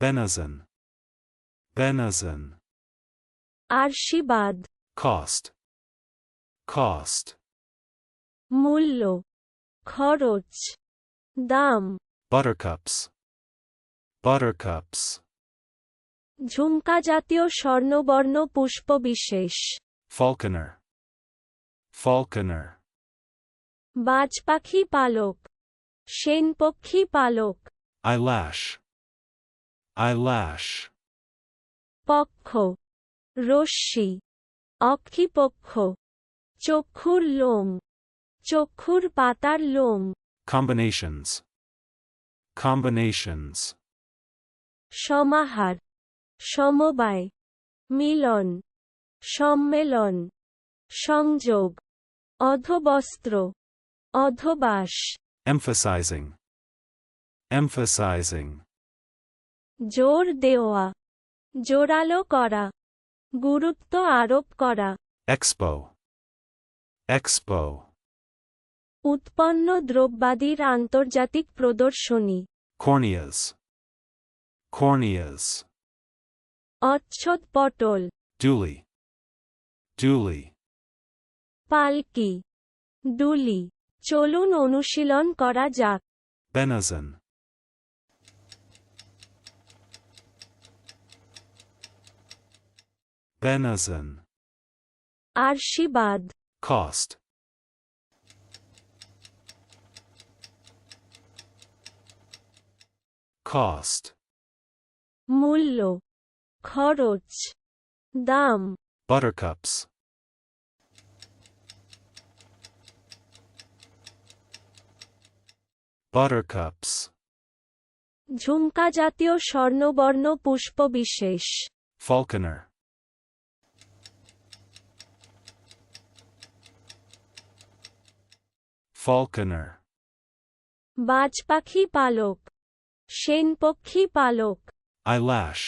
Benazin. Benazin. আরশিবাদ Cost. Cost. মূল্য খরচ দাম Buttercups. Buttercups. ঝুমকা জাতীয় স্বর্ণবর্ণ পুষ্পবিশেষ Falconer. Falconer. বাজ পাখি পালক সেনপক্ষী পালক Eyelash. Eyelash. পক্ষ রশ্মি অক্ষিপক্ষ চক্ষুর লোম চক্ষুর পাতার লোম Combinations. Combinations. সমাহার সমবায় মিলন সম্মেলন সংযোগ অধবস্ত্র অধবাস Emphasizing. Emphasizing. জোর দেওয়া জোরালো করা গুরুত্ব আরোপ করা এক্সপো এক্সপো উৎপন্ন দ্রব্যাদির আন্তর্জাতিক প্রদর্শনী Corneas. Corneas. অচ্ছদ পটল Duly. Duly. পালকি ডুলি চলুন অনুশীলন করা যাক Benazin. Benazin. আরশিবাদ Cost. Cost. মূল্য খরচ দাম Buttercups. Buttercups. ঝুমকা জাতীয় স্বর্ণবর্ণ পুষ্পবিশেষ Falconer. Falconer. বাজ পাখি পালক সেনপক্ষী পালক Eyelash.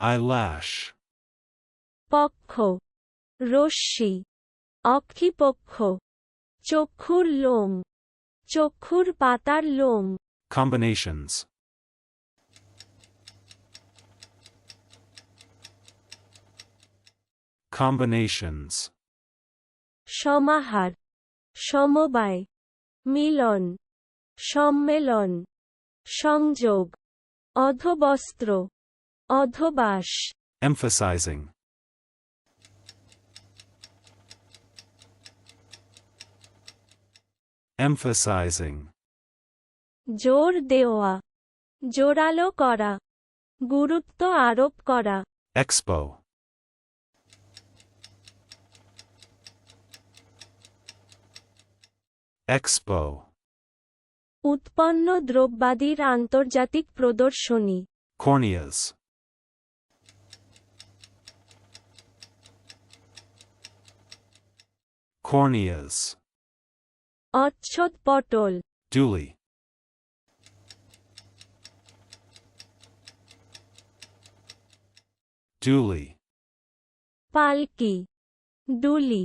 Eyelash. পক্ষ রশ্মি অক্ষিপক্ষ চক্ষুর লোম চক্ষুর পাতার লোম Combinations. Combinations. সমাহার সমবায় মিলন সম্মেলন সংযোগ অধবস্ত্র অধবাস Emphasizing. Emphasizing. জোর দেওয়া জোরালো করা গুরুত্ব আরোপ করা Expo. Expo. উৎপন্ন দ্রব্যাদির আন্তর্জাতিক প্রদর্শনী Corneas. Corneas. অচ্ছদ পটল Duly. Duly. পালকি ডুলি